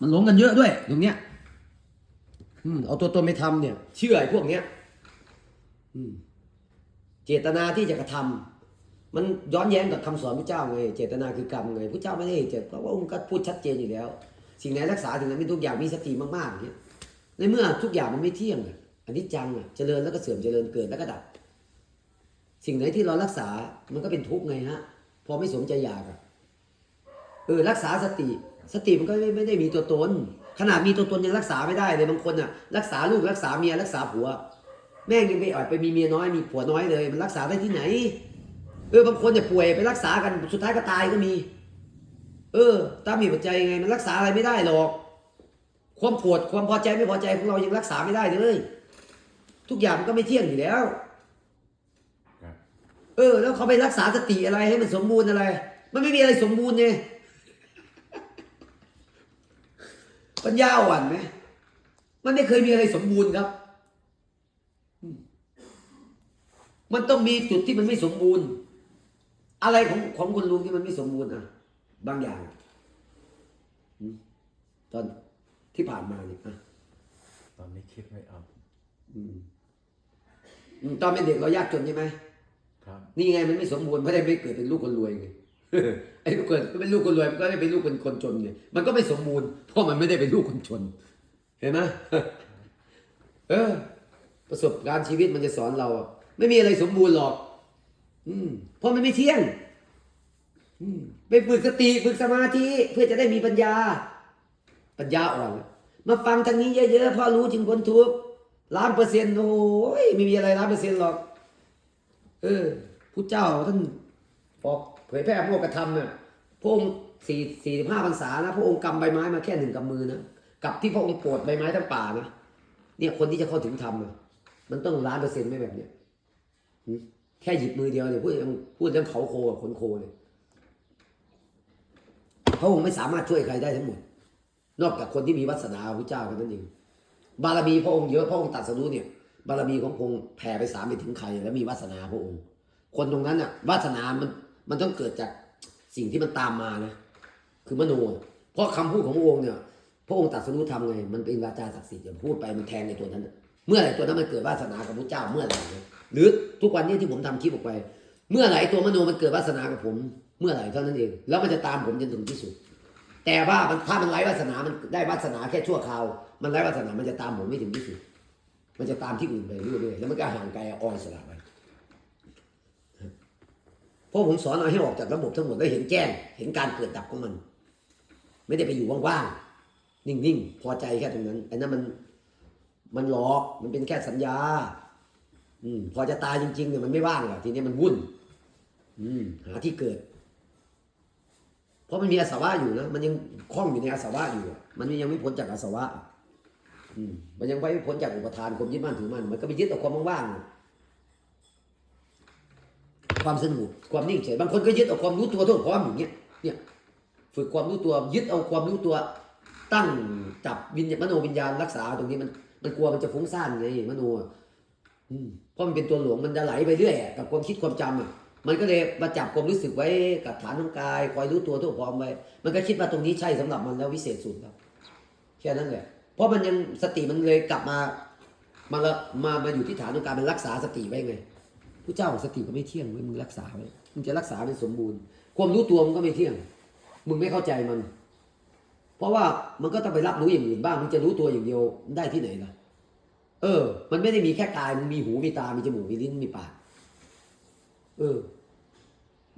มันหลงกันเยอะด้วยตรงเนี้ยอืมเอาตัวตนไปทำเนี่ย เชื่อไอ้พวกเนี้ย อืม เจตนาที่จะกระทำมันย้อนแย้งกับคำสอนพระเจ้าไง เจตนาคือกรรมไงพระเจ้าไม่ได้เจตเพราะว่าองค์ก็พูดชัดเจนอยู่แล้ว สิ่งไหนรักษาสิ่งนั้นเป็นทุกอย่างมีสติมากๆอย่างเงี้ยในเมื่อทุกอย่างมันไม่เที่ยงอันนี้จังอะเจริญแล้วก็เสื่อมเจริญเกิดแล้วก็ดับ สิ่งไหนที่เรารักษามันก็เป็นทุกข์ไงฮะพอไม่สมใจอยากอะเออรักษาสติ สติมันก็ไม่ไม่ได้มีตัวตน ขนาดมีตัวตนยังรักษาไม่ได้เลยบางคนอะรักษาลูกรักษาเมียรักษาผัว แม่งยังไปอ่อยไปมีเมียน้อยมีผัวน้อยเลยมันรักษาได้ที่ไหน เออบางคนเนี่ยป่วยไปรักษากันสุดท้ายก็ตายก็มี เออ ตามมีปัจจัยไงมันรักษาอะไรไม่ได้หรอก ความโกรธความพอใจไม่พอใจของเรายังรักษาไม่ได้เลย ทุกอย่างมันก็ไม่เที่ยงอยู่แล้วครับเออ แล้วเขาไปรักษาสติอะไรให้มันสมบูรณ์อะไร มันไม่มีอะไรสมบูรณ์ไง ปัญญาอ่อนไหมมันไม่เคยมีอะไรสมบูรณ์ครับอืมมันต้องมีจุดที่มันไม่สมบูรณ์ อะไรของของคุณลุงที่มันไม่สมบูรณ์อะ บางอย่างอืมตอนที่ผ่านมาเนี่ยอะตอนนี้คิดไม่ออกอืมอืมตอนเป็นเด็กเรายากจนใช่ไหมครับ นี่ไงมันไม่สมบูรณ์เพราะได้ไม่เกิดเป็นลูกคนรวยไง ไอ้เกิดเป็นลูกคนรวยมันก็ได้เป็นลูกคนคนจนไงมันก็ไม่สมบูรณ์เพราะมันไม่ได้เป็นลูกคนจน เห็นไหมเออ ประสบการณ์ชีวิตมันจะสอนเราไม่มีอะไรสมบูรณ์หรอก อืม เพราะมันไม่เที่ยง อืมไปฝึกสติฝึกสมาธิเพื่อจะได้มีปัญญา ปัญญาอ่อนมาฟังทางนี้เยอะๆพราะรู้จึงพ้นทุกข์ล้านเปอร์เซ็นต์โอ้ยไม่มีอะไรล้านเปอร์เซ็นต์หรอก เออพุทธเจ้าท่านบอก เผยแพร่โมกขธรรมเนี่ยพระองค์สี่สี่สิบห้าพรรษานะพระองค์กำใบไม้มาแค่หนึ่งกำมือนะกับที่พระองค์ปรดใบไม้ทั้งป่านะเนี่ยคนที่จะเข้าถึงธรรมมันต้องล้านเปอร์เซ็นต์ไหมแบบเนี้ยแค่หยิบมือเดียวเนี่ยพูดยังพูดเรื่องเขาโคกับขนโคเลยพระองค์ไม่สามารถช่วยใครได้ทั้งหมด นอกจากคนที่มีวาสนาพระเจ้าแค่นั้นเองบารมีพระองค์เยอะพระองค์ตัดสรู้เนี่ย บารมีของพระองค์แผ่ไปสามไปถึงใคร แล้วมีวาสนาพระองค์ คนตรงนั้นน่ะวาสนามัน มันต้องเกิดจากสิ่งที่มันตามมานะคือมโน เพราะคำพูดของพระองค์เนี่ย พระองค์ตัดสรู้ทำไง มันเป็นวาจาศักดิ์สิทธิ์อย่าพูดไปมันแทนในตัวนั้น เมื่อไหร่ตัวนั้นมันเกิดวาสนากับพระเจ้าเมื่อไหร่หรือทุกวันนี้ที่ผมทำคลิปออกไป เมื่อไหร่ตัวมโนมันเกิดวาสนากับผม เมื่อไหร่เท่านั้นเอง แล้วมันจะตามผมจนถึงที่สุด แต่ว่ามันถ้ามันไร้วาสนา มันได้วาสนาแค่ชั่วคราว มันไร้วาสนา มันจะตามผมไม่ถึงที่สุด มันจะตามที่อื่นไปเรื่อยๆ แล้วมันก็ห่างไกลออยสละไป เพราะผมสอนเอาให้ออกจากระบบทั้งหมดแล้วเห็นแจ้ง เห็นการเกิดดับของมัน ไม่ได้ไปอยู่ว่างๆ นิ่งๆ พอใจแค่ตรงนั้นไอ้นั้นมันมันหลอกมันเป็นแค่สัญญา อืม พอจะตายจริงๆเนี่ยมันไม่ว่างหรอกทีนี้มันวุ่น อืม หาที่เกิด เพราะมันมีอาสวะอยู่นะมันยังคล้องอยู่ในอาสวะอยู่ มันยังไม่พ้นจากอาสวะ อืม มันยังไม่พ้นจากอุปทานความยึดมั่นถือมั่นมันก็ไปยึดเอาความว่างๆ ความสนุกความนิ่งเฉยบางคนก็ยึดเอาความรู้ตัวทั่วพร้อมอย่างเงี้ยเนี่ยฝึกความรู้ตัวยึดเอาความรู้ตัว ตั้งจับวิญญาณมโนวิญญาณรักษาตรงนี้มันมันกลัวมันจะฟุ้งซ่านไงมโนเพราะมันเป็นตัวหลวงมันจะไหลไปเรื่อยกับความคิดความจำอะมันก็เลยมาจับความรู้สึกไว้กับฐานของกายคอยรู้ตัวทั่วพร้อมไว้มันก็คิดว่าตรงนี้ใช่สำหรับมันแล้ววิเศษสุดแล้วแค่นั้นแหละเพราะมันยังสติมันเลยกลับมามาละมามาอยู่ที่ฐานของการมันรักษาสติไว้ไง ผู้เจ้าของสติก็ไม่เที่ยงไว้มึงรักษาไว้มึงจะรักษาเป็นสมบูรณ์ ความรู้ตัวมึงก็ไม่เที่ยง มึงไม่เข้าใจมัน เพราะว่ามันก็ต้องไปรับรู้อย่างอื่นบ้างมึงจะรู้ตัวอย่างเดียวได้ที่ไหนล่ะ เออ มันไม่ได้มีแค่กายมันมีหูมีตา มีจมูกมีลิ้นมีปากเออ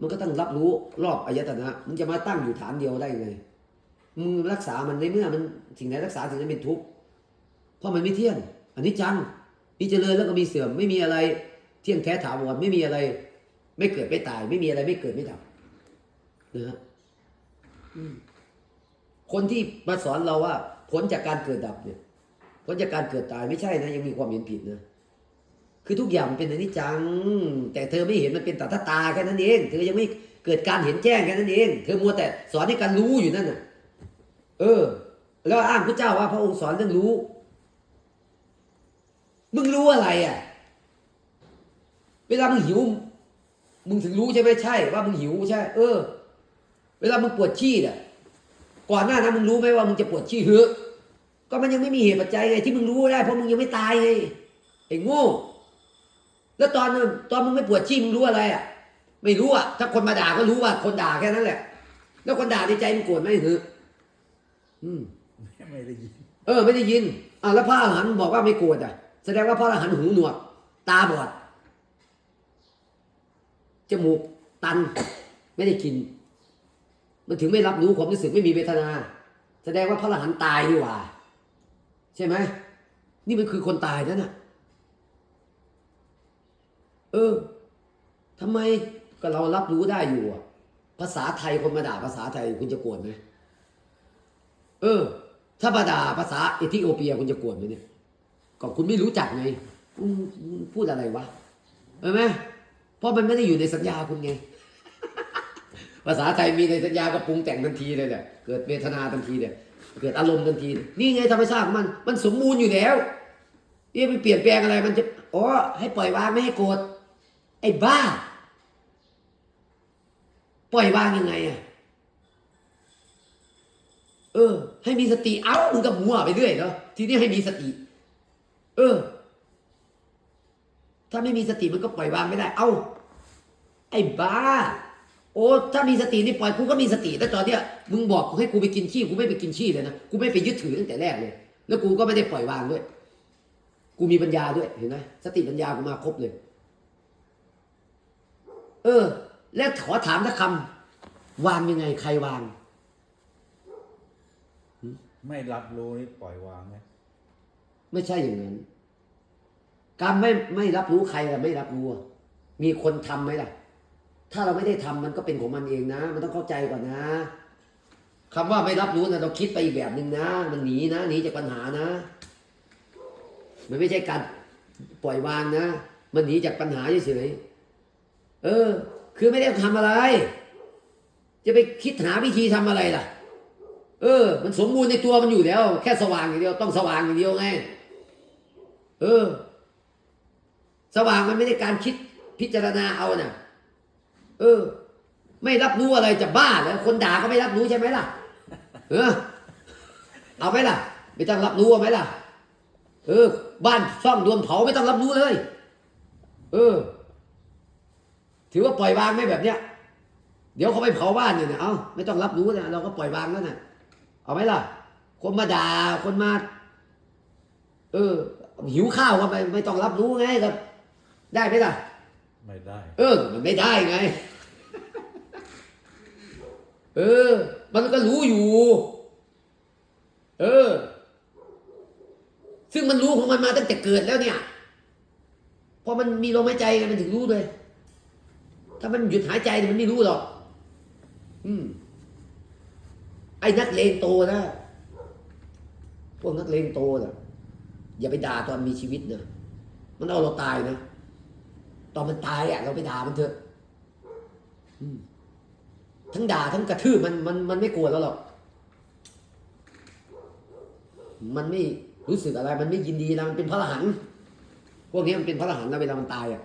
มันก็ต้องรับรู้รอบอายตนะมึงจะมาตั้งอยู่ฐานเดียวได้ไงมึงรักษามันในเมื่อมันสิ่งไหนรักษาสิ่งนั้นเป็นทุกข์เพราะมันไม่เที่ยงอันนี้จังมีเจริญแล้วก็มีเสื่อมไม่มีอะไร เที่ยงแท้ถาวรไม่มีอะไร ไม่เกิดไม่ตาย ไม่มีอะไรไม่เกิดไม่ดับนะฮะอืมคนที่มาสอนเราว่าผลจากการเกิดดับเนี่ยผลจากการเกิดตายไม่ใช่นะ ยังมีความเห็นผิดนะคือทุกอย่างมันเป็นอนิจจัง แต่เธอไม่เห็นมันเป็นตาตาตาแค่นั้นเองเธอยังไม่เกิดการเห็นแจ้งแค่นั้นเอง เธอมัวแต่สอนให้การรู้อยู่นั่นน่ะ เออ แล้วอ้างพระเจ้าว่าพระองค์สอนเรื่องรู้ มึงรู้อะไรอะ เวลามึงหิว มึงถึงรู้ใช่ไหมใช่ ว่ามึงหิวใช่ เออ เวลามึงปวดขี้เนี่ยก่อนหน้านั้นมึงรู้ไหมว่ามึงจะปวดขี้หือก็มันยังไม่มีเหตุปัจจัยไงที่มึงรู้ได้เพราะมึงยังไม่ตายไงไอ้โง่แล้วตอนนั้นตอนมึงไม่ปวดขี้มึงรู้อะไรอะ ไม่รู้อะถ้าคนมาด่าก็รู้ว่า คนด่าแค่นั้นแหละ แล้วคนด่าในใจมึงโกรธไหมหืออืมไม่ได้ยิน เออ ไม่ได้ยินอ่าแล้วพระอรหันต์บอกว่าไม่โกรธอะแสดงว่าพระอรหันต์หูหนวกตาบอด จมูกตัน ไม่ได้กิน มันถึงไม่รับรู้ความรู้สึกไม่มีเวทนา แสดงว่าพระอรหันต์ตายดีกว่า ใช่ไหมนี่มันคือคนตายนั่นน่ะ เออทำไมก็เรารับรู้ได้อยู่อะภาษาไทยคนมาด่าภาษาไทยคุณจะโกรธไหมเออ ถ้ามาด่าภาษาเอธิโอเปียคุณจะโกรธไหมเนี่ยก็คุณไม่รู้จักไงพูดอะไรวะเห็นไหม เพราะมันไม่ได้อยู่ในสัญญาคุณไง ภาษาไทยมีในสัญญาก็ปรุงแต่งทันทีเลยแหละเกิดเวทนาทันทีเนี่ยเกิดอารมณ์ทันที นี่ไงธรรมชาติของมัน มันสมบูรณ์อยู่แล้วเอ๊ะไปเปลี่ยนแปลงอะไรมันจะอ๋อให้ปล่อยวางไม่ให้โกรธไอ้บ้า ปล่อยวางยังไงอะเออ ให้มีสติเอ้ามึงก็มัวไปเรื่อยเนาะทีนี้ให้มีสติ เออ ถ้าไม่มีสติมันก็ปล่อยวางไม่ได้ เอ้า ไอ้บ้า โอ้ถ้ามีสตินี่ปล่อยกูก็มีสติแต่ตอนเนี้ยมึงบอกให้กูไปกินขี้กูไม่ไปกินขี้เลยนะกูไม่ไปยึดถือตั้งแต่แรกเลย แล้วกูก็ไม่ได้ปล่อยวางด้วย กูมีปัญญาด้วยเห็นไหมสติปัญญากูมาครบเลย เออ แล้วขอถามสักคำวางยังไง ใครวาง ไม่รับรู้นี่ปล่อย วางไหมไม่ใช่อย่างนั้น การไม่ไม่รับรู้ใครล่ะไม่รับรู้ มีคนทำไหมล่ะ ถ้าเราไม่ได้ทำมันก็เป็นของมันเองนะ มันต้องเข้าใจก่อนนะคำว่าไม่รับรู้นะเราคิดไปอีกแบบหนึ่งนะ มันหนีนะหนีจากปัญหานะ มันไม่ใช่การปล่อยวางนะ มันหนีจากปัญหาเฉยเออ คือไม่ได้ทำอะไร จะไปคิดหาวิธีทำอะไรล่ะ เออ มันสมบูรณ์ในตัวมันอยู่แล้ว แค่สว่างอย่างเดียวต้องสว่างอย่างเดียวไง เออ สว่างมันไม่ได้การคิดพิจารณาเอาน่ะ เออ ไม่รับรู้อะไรจะบ้าแล้วคนด่าก็ไม่รับรู้ใช่ไหมล่ะ เออ เอาไหมล่ะ ไม่ต้องรับรู้เอาไหมล่ะ เออ บ้านซ่อมโดนเผาไม่ต้องรับรู้เลย เออ ถือว่าปล่อยวางไหมแบบเนี้ย เดี๋ยวเขาไปเผาบ้านเนี่ยเอาไม่ต้องรับรู้นะเราก็ปล่อยวางแล้วนะเอาไหมล่ะ คนมาด่าคนมา เออ หิวข้าวก็ไม่ไม่ต้องรับรู้ไงครับ ได้ไหมล่ะ ไม่ได้ เออ มันไม่ได้ไง เออ มันก็รู้อยู่ เออ ซึ่งมันรู้ของมันมาตั้งแต่เกิดแล้วเนี่ย พอมันมีลมหายใจไงมันถึงรู้เลย ถ้ามันหยุดหายใจเนี่ยมันไม่รู้หรอก อืม ไอ้นักเลงโตนะ พวกนักเลงโตนะอย่าไปด่าตอนมีชีวิตนะ มันเอาเราตายนะต อนมันตายอะเราไปด่ามันเถอะทั้งด่าทั้งกระทืบมันมันมันไม่กลัวแล้วหรอก มันไม่รู้สึกอะไร มันไม่ยินดีนะมันเป็นพระอรหันต์พวกนี้มันเป็นพระอรหันต์นะเวลามันตายอะ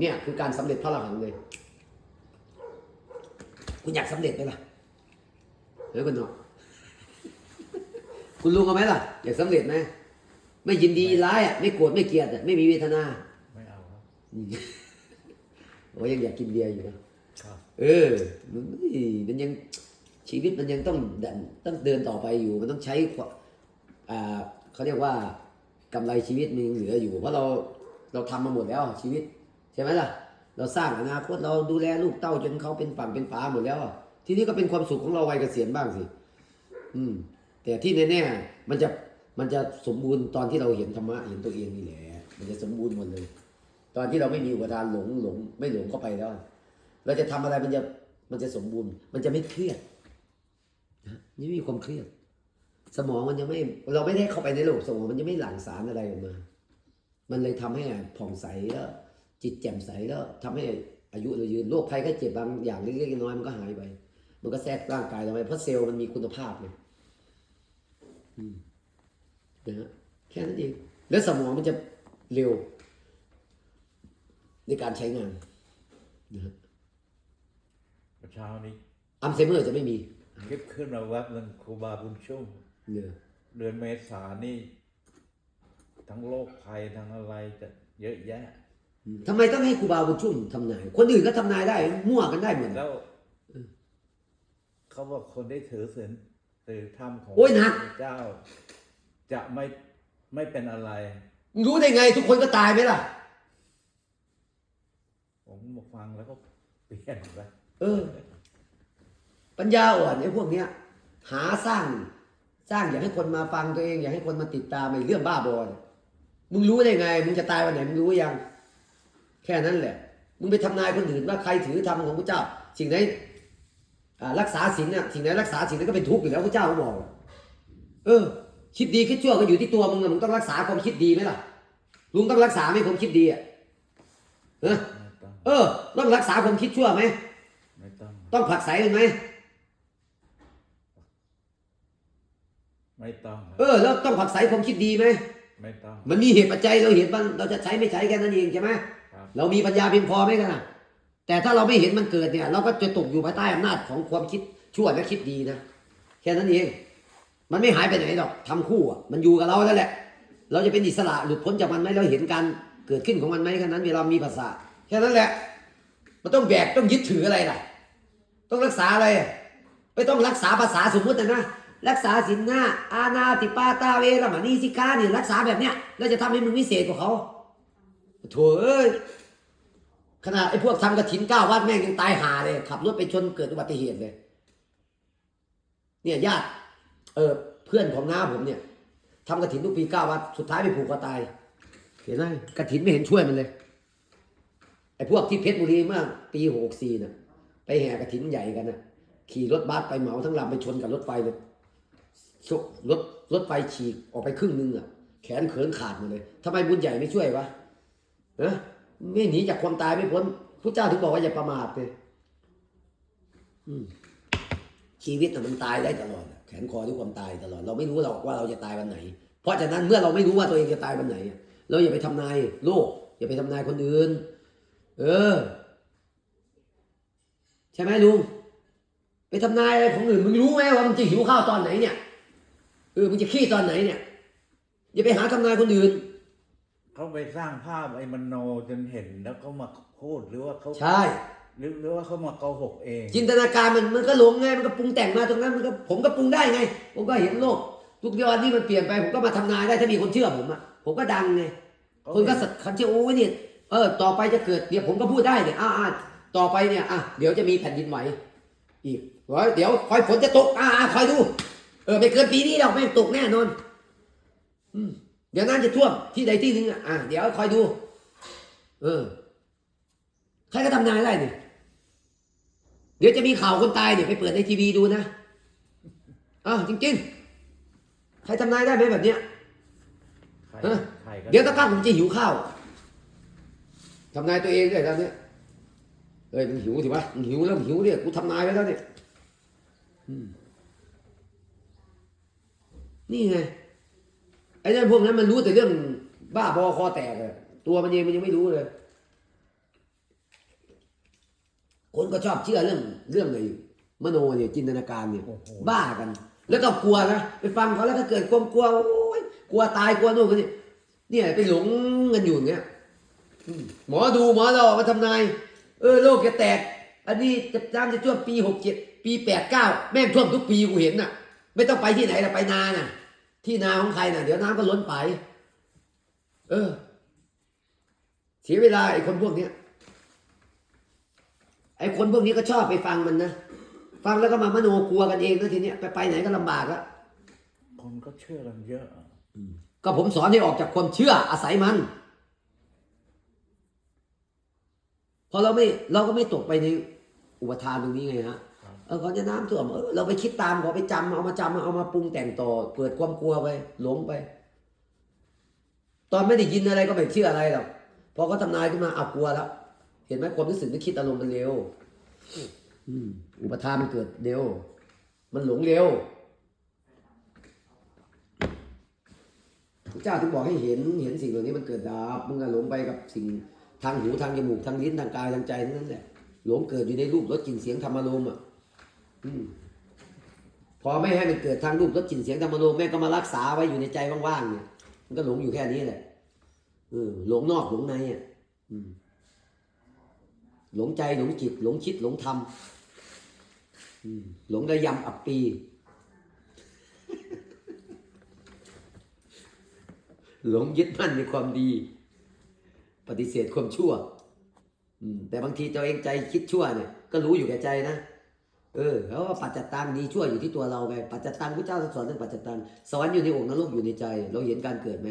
เนี่ย คือการสำเร็จพระอรหันต์เลย คุณอยากสำเร็จไหมล่ะเฮ้ยคุณหนอคุณลุงเอาไหมล่ะ อยากสำเร็จไหมไม่ยินดีร้ายอะไม่โกรธไม่เกลียดอะไม่มีเวทนา ไม่เอาครับอืมโอ้ยังอยากกินเบียร์อยู่นะครับเออมันไม่มันยังชีวิตมันยังต้องเดินต้องเดินต่อไปอยู่ มันต้องใช้ความอ่าเขาเรียกว่ากำไรชีวิตมันยังเหลืออยู่ เพราะเราเราทำมาหมดแล้วชีวิต ใช่ไหมล่ะ เราสร้างอนาคตเราดูแลลูกเต้าจนเขาเป็นฝั่งเป็นฝาหมดแล้วทีนี้ก็เป็นความสุขของเราวัยเกษียณบ้างสิ อืม แต่ที่แน่ๆมันจะมันจะสมบูรณ์ตอนที่เราเห็นธรรมะเห็นตัวเองนี่แหละ มันจะสมบูรณ์หมดเลย ตอนที่เราไม่มีอุปทานหลงหลง ไม่หลงเข้าไปแล้ว เราจะทำอะไรมันจะมันจะสมบูรณ์ มันจะไม่เครียดนะไม่มีความเครียด สมองมันยังไม่ เราไม่ได้เข้าไปในระบบสมองมันยังไม่หลั่งสารอะไรออกมา มันเลยทำให้ผ่องใสแล้วจิตแจ่มใสแล้วทำให้อายุเรายืนโรคภัยไข้เจ็บบางอย่างเล็กๆน้อยมันก็หายไป มันก็แทรกร่างกายเราไปเพราะเซลล์มันมีคุณภาพไงนะฮะแค่นั้นเองแล้วสมองมันจะเร็ว ในการใช้งานนะฮะเช้านี้อัลไซเมอร์จะไม่มีคิดขึ้นมาวับหนึ่งครูบาบุญชุ่มเนี่ยเดือนเมษานี่ ทั้งโรคภัยทั้งอะไรจะเยอะแยะ ทำไมต้องให้ครูบาบุญชุ่มทำนาย คนอื่นก็ทำนายได้มั่วกันได้หมดแล้วเขาบอกคนที่ถือศีลถือธรรมของโอ้ยหนัก พระเจ้า จะไม่ไม่เป็นอะไร มึงรู้ได้ไงทุกคนก็ตายไหมล่ะผมมา ฟังแล้วก็เปลี่ยนไปเออ ปัญญาอ่อนไอ้พวกเนี้ย หาสร้าง สร้างอยากให้คนมาฟังตัวเอง อยากให้คนมาติดตามไอ้เรื่องบ้าบอเนี่ยมึงรู้ได้ไง มึงจะตายวันไหนมึงรู้ยัง แค่นั้นแหละ มึงไปทำนายคนอื่นว่าใครถือธรรมของพระเจ้า สิ่งไหนรักษาศีลน่ะสิ่งไหนรักษาศีลนั้นก็เป็นทุกข์อยู่แล้วพระเจ้าก็บอก เออ คิดดีคิดชั่วก็อยู่ที่ตัวมึงอะมึงต้องรักษาความคิดดีไหมล่ะลุงต้องรักษาไหมความคิดดีอะเออ เออ ต้องรักษาความคิดชั่วไหมไม่ต้องต้องผลักไสมันไหมไม่ต้องเออแล้วต้องผลักไสความคิดดีไหมไม่ต้อง มันมีเหตุปัจจัยเราเห็นบ้างเราจะใช้ไม่ใช้แค่นั้นเองใช่ไหมครับ เรามีปัญญาเพียงพอไหมกันนะแต่ถ้าเราไม่เห็นมันเกิดเนี่ย เราก็จะตกอยู่ภายใต้อำนาจของความคิดชั่วและคิดดีนะแค่นั้นเอง มันไม่หายไปไหนหรอกทำคู่อะมันอยู่กับเราแล้วแหละ เราจะเป็นอิสระหลุดพ้นจากมันไหมเราเห็นการเกิดขึ้นของมันไหมแค่นั้นเวลามีภาษาทแค่นั้นแหละ มันต้องแบกต้องยึดถืออะไรล่ะ ต้องรักษาอะไร ไม่ต้องรักษาภาษาสมมุตินะ รักษาสินห้า อาณาติปาตาเวรมณีสิกาเนี่ยรักษาแบบเนี้ย แล้วจะทำให้มึงวิเศษกว่าเขาโถ่เอ้ยขนาดไอ้พวกทำกระถินเก้าวัดแม่งยังตายหาเลย ขับรถไปชนเกิดอุบัติเหตุเลย เนี่ยญาติ เออเพื่อนของน้าผมเนี่ยทำกระถินทุกปีเก้าวัดสุดท้ายไปผูกคอตาย เห็นไหมกระถินไม่เห็นช่วยมันเลย ไอ้พวกที่เพชรบุรีมื่อปีหกสี่น่ะ ไปแห่กระถินใหญ่กันน่ะ ขี่รถบัสไปเหมาทั้งลำไปชนกับรถไฟเลยรถรถไฟฉีกออกไปครึ่งนึงอะ แขนเขินขาดหมดเลยทำไมบุญใหญ่ไม่ช่วยวะนะไม่หนีจากความตายไม่พ้นพระเจ้าถึงบอกว่าอย่าประมาทเลยชีวิตน่มันตายได้ตลอด แขนคอด้วยความตายตลอด เราไม่รู้หรอกว่าเราจะตายวันไหน เพราะฉะนั้นเมื่อเราไม่รู้ว่าตัวเองจะตายวันไหน เราอย่าไปทำนายโลก อย่าไปทำนายคนอื่น เออ ใช่ไหมลุงไปทำนายอะไรของอื่นมึงรู้ไหมว่ามึงจะหิวข้าวตอนไหนเนี่ยเออมึงจะขี้ตอนไหนเนี่ยอย่าไปหาทำนายคนอื่นเขาไปสร้างภาพไอ้มโนจนเห็นแล้วเขามาพูดหรือว่าเขาใช่หรือหรือว่าเขามาโกหกเอง จินตนาการมันมันก็หลงไงมันก็ปรุงแต่งมาตรงนั้นมันก็ผมก็ปรุงได้ไง ผมก็เห็นโลก ทุกอย่างที่มันเปลี่ยนไป ผมก็มาทำนายได้ถ้ามีคนเชื่อผมอะผมก็ดังไงคนก็สัตคันเชื่อโอ้ยเนี่ย เออ ต่อไปจะเกิดเดี๋ยวผมก็พูดได้เนี่ยอ่าอ่าต่อไปเนี่ยอะเดี๋ยวจะมีแผ่นดินไหวอีกเฮ้ยเดี๋ยวคอยฝนจะตกอ่าอ่าคอยดู เออไม่เกินปีนี้หรอกแม่งตกแน่นอนอืมเดี๋ยวน้ำจะท่วมที่ใดที่หนึ่งอะอะเดี๋ยวคอยดู เออใครก็ทำนายได้เนี่ยเดี๋ยวจะมีข่าวคนตายเนี่ยไปเปิดในทีวีดูนะอ้าวจริงๆ ใครทำนายได้ไหมแบบเนี้ยใครฮะใครก็เดี๋ยวตะกั้งผมจะหิวข้าว ทำนายตัวเองด้วยตอนเนี้ยเอ้ยมึงหิวสิวะมึงหิวแล้วมึงหิวเนี่ยกูทำนายไว้แล้วเนี่ยอืมนี่ไงไอ้เรื่องพวกนั้นมันรู้แต่เรื่องบ้าบอคอแตกเลยตัวมันเองมันยังไม่รู้เลย คนก็ชอบเชื่อเรื่องเรื่องอะไรมโนเนี่ยจินตนาการเนี่ยโอ้โหบ้ากัน แล้วก็กลัวนะไปฟังเขาแล้วถ้าเกิดความกลัวโอ้ยกลัวตายกลัวโน่นกลัวนี่เนี่ยไปหลงกันอยู่อย่างเงี้ยอืม หมอดูหมอเรามาทำนาย เออโลกจะแตก อันนี้จะน้ำจะท่วมปีหกเจ็ดปีแปดเก้าแม่งท่วมทุกปีกูเห็นน่ะ ไม่ต้องไปที่ไหนละไปนาน่ะ ที่นาของใครน่ะ เดี๋ยวน้ำก็ล้นไป เออ เสียเวลาไอ้คนพวกเนี้ยไอ้คนพวกนี้ก็ชอบไปฟังมันนะฟังแล้วก็มามโนกลัวกันเองนะทีเนี้ยไปไปไหนก็ลำบากแล้วคนก็เชื่อกันเยอะก็ผมสอนให้ออกจากความเชื่ออาศัยมัน พอเราไม่เราก็ไม่ตกไปในอุปทานตรงนี้ไงฮะครับเออเขาจะน้ำท่วมเออเราไปคิดตามเขาไปจำเอามาจำเอามาปรุงแต่งต่อเกิดความกลัวไปหลงไป ตอนไม่ได้ยินอะไรก็ไม่เชื่ออะไรหรอกพอเขาทำนายขึ้นมาเอากลัวแล้วเห็นไหมความรู้สึกนึกคิดอารมณ์มันเร็วอืมอุปทานมันเกิดเร็ว มันหลงเร็วพระเจ้าถึงบอกให้เห็นเห็นสิ่งเหล่านี้มันเกิดดับมึงอะหลงไปกับสิ่ง ทางหูทางจมูกทางลิ้นทางกายทางใจนั้นแหละหลงเกิดอยู่ในรูปรสกลิ่นเสียงธรรมารมณ์อะพอไม่ให้มันเกิดทางรูปรสกลิ่นเสียงธรรมโลแม่ก็มารักษาไว้อยู่ในใจว่างๆเนี่ยมันก็หลงอยู่แค่นี้แหละหลงนอกหลงในอะหลงใจหลงจิต หลงคิดหลงธรรมหลงระยำอับปี หลงยึดมั่นในความดี ปฏิเสธความชั่ว อืม แต่บางทีตัวเองใจคิดชั่วเนี่ย ก็รู้อยู่แก่ใจนะ เออเพราะว่าปัจจตังดีชั่วอยู่ที่ตัวเราไง ปัจจตังพระเจ้าสอนเรื่องปัจจตังสวรรค์อยู่ในอกนรกอยู่ในใจ เราเห็นการเกิดไหม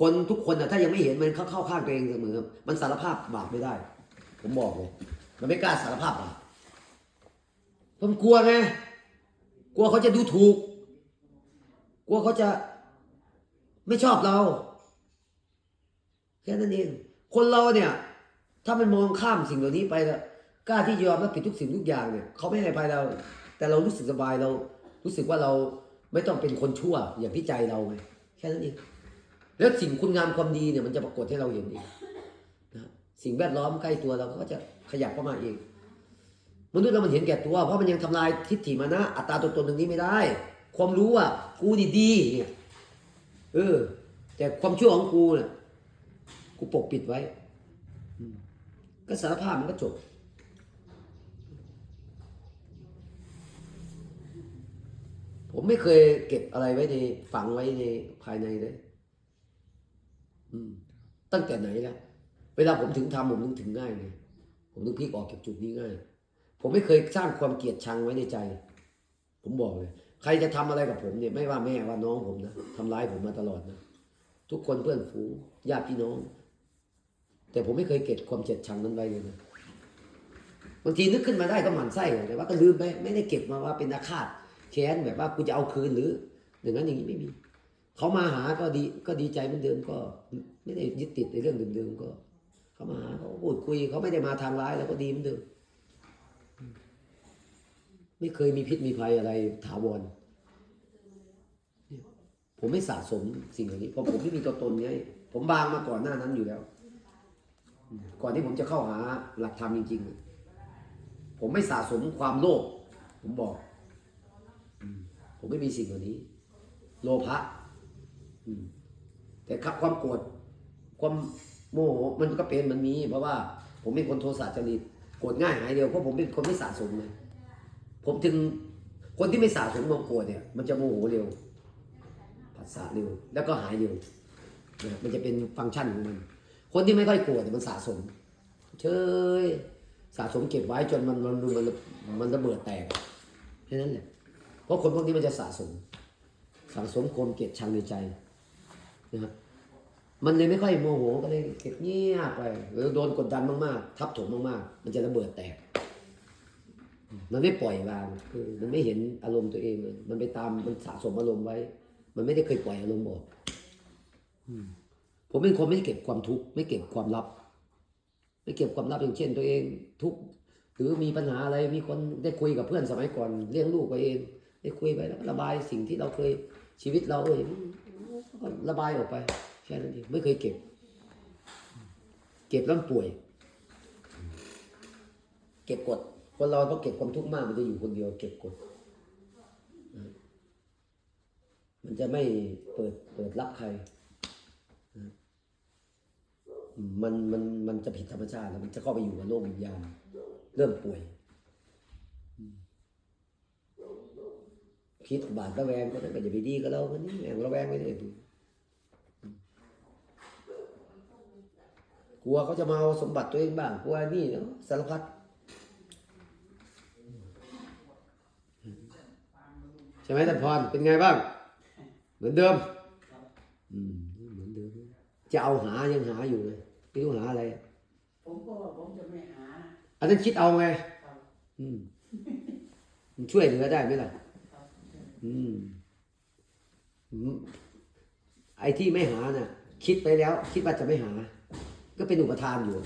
คนทุกคนนะถ้ายังไม่เห็นมันเข้าเข้าข้างตัวเองเสมอ มันสารภาพบาปไม่ได้ ผมบอกเลย มันไม่กล้าสารภาพบาปเพราะมันกลัวไง กลัวเขาจะดูถูก กลัวเขาจะไม่ชอบเรา แค่นั้นเอง คนเราเนี่ย ถ้ามันมองข้ามสิ่งเหล่านี้ไปแล้วกล้าที่จะยอมรับผิดทุกสิ่งทุกอย่างเนี่ยเขาไม่ให้ภัยเรา แต่เรารู้สึกสบายเรา รู้สึกว่าเราไม่ต้องเป็นคนชั่วอย่างที่ใจเราไงแค่นั้นเองแล้วสิ่งคุณงามความดีเนี่ยมันจะปรากฏให้เราเห็นเองนะสิ่งแวดล้อมใกล้ตัวเราก็จะขยับเข้ามาเองมนุษย์เรามันเห็นแก่ตัว เพราะมันยังทำลายทิฏฐิมานะ อัตตาตัวตนตรงนี้ไม่ได้ ความรู้ว่ากูนี่ดีเนี่ยเออ แต่ความชั่วของกูเนี่ย กูปกปิดไว้ ก็สารภาพมันก็จบ ผมไม่เคยเก็บอะไรไว้ในฝังไว้ในภายในเลยตั้งแต่ไหนแล้ว เวลาผมถึงทำผมถึงถึงง่ายเลย ผมถึงพลิกออกจากจุดนี้ง่าย ผมไม่เคยสร้างความเกลียดชังไว้ในใจ ผมบอกเลย ใครจะทำอะไรกับผมเนี่ยไม่ว่าแม่ว่าน้องผมนะทำร้ายผมมาตลอดนะทุกคนเพื่อนฝูงญาติพี่น้อง แต่ผมไม่เคยเก็บความเจ็ดชังนั้นไว้เลยนะบางทีนึกขึ้นมาได้ก็หมั่นไส้แต่ว่าก็ลืมไปไม่ได้เก็บมาว่าเป็นอาฆาตแค้นแบบว่ากูจะเอาคืนหรือ อย่างนั้นอย่างนี้ไม่มีเขามาหาก็ดีก็ดีใจเหมือนเดิมก็ ไม่ได้ยึดติดในเรื่องเดิมๆก็เขามาหาเขาพูดคุยเขาไม่ได้มาทางร้ายแล้วก็ดีเหมือนเดิมไม่เคยมีพิษมีภัยอะไรถาวรผมไม่สะสมสิ่งเหล่านี้เพราะผมไม่มีตัวตนไงผมบางมาก่อนหน้านั้นอยู่แล้ว ก่อนที่ผมจะเข้าหาหลักธรรมจริง ๆ ผมไม่สะสมความโลภผมบอก ผมไม่มีสิ่งเหล่านี้ โลภะแต่ครับความโกรธความโมโหมันก็เป็นมันมีเพราะว่า ผมเป็นคนโทสะจริตโกรธง่ายหายเร็วเพราะผมเป็นคนไม่สะสมเลยผมถึงคนที่ไม่สะสมความโกรธเนี่ย มันจะโมโหเร็วผัสสะเร็ว แล้วก็หายเร็วนะมันจะเป็นฟังก์ชันของมัน คนที่ไม่ค่อยกรธเนี่มันสะสม เชยสะสมเก็บไว้จนมันมันมันมันระเบิดแตกแค่นั้นแหละเพราะคนพวกนี้มันจะสะสมสะสมความเกลียดชังในใจนะครับมันเลยไม่ค่อยโมโหก็เลยเก็บเงียบไปหรือโดนกดดันมากๆ ทับถมมากๆ มันจะระเบิดแตก มันไม่ปล่อยวางคือมันไม่เห็นอารมณ์ตัวเองเลยมันไปตามมันสะสมอารมณ์ไว้ มันไม่ได้เคยปล่อยอารมณ์ออก ผมเป็นคนไม่เก็บความทุกข์ไม่เก็บความลับ ไม่เก็บความลับอย่างเช่น ตัวเองทุกข์หรือมีปัญหาอะไรมีคนได้คุยกับเพื่อนสมัยก่อนเลี้ยงลูกไปเอง ได้คุยไปแล้วระบายสิ่งที่เราเคยชีวิตเราเอยก็ระบายออกไปแค่นั้นเองไม่เคยเก็บ เก็บแล้วป่วย เก็บกดคนเราต้องเก็บความทุกข์มากมันจะอยู่คนเดียว เก็บกดมันจะไม่เปิดเปิดรับใคร มันมันมันจะผิดธรรมชาติแล้วมันจะเข้าไปอยู่กับโลกวิญญาณเริ่มป่วยคิดบาดระแวงก็นั้นก็อย่าไปดีกับเราคนนี้แม่งระแวงไปเลยกลัวเขาจะมาเอาสมบัติตัวเองบ้างกลัวนี่เนาะสารพัดใช่ไหมท่านพรเป็นไงบ้าง เหมือนเดิม อืม เหมือนเดิม จะเอาหายังหาอยู่เลย ไม่รู้หาอะไร ผมก็ว่าผมจะไม่หา อันนั้นคิดเอาไงครับอืมมันช่วยเหลือได้ไหมล่ะ ครับอืมอืมไอ้ที่ไม่หาน่ะ คิดไปแล้ว คิดว่าจะไม่หา ก็เป็นอุปทานอยู่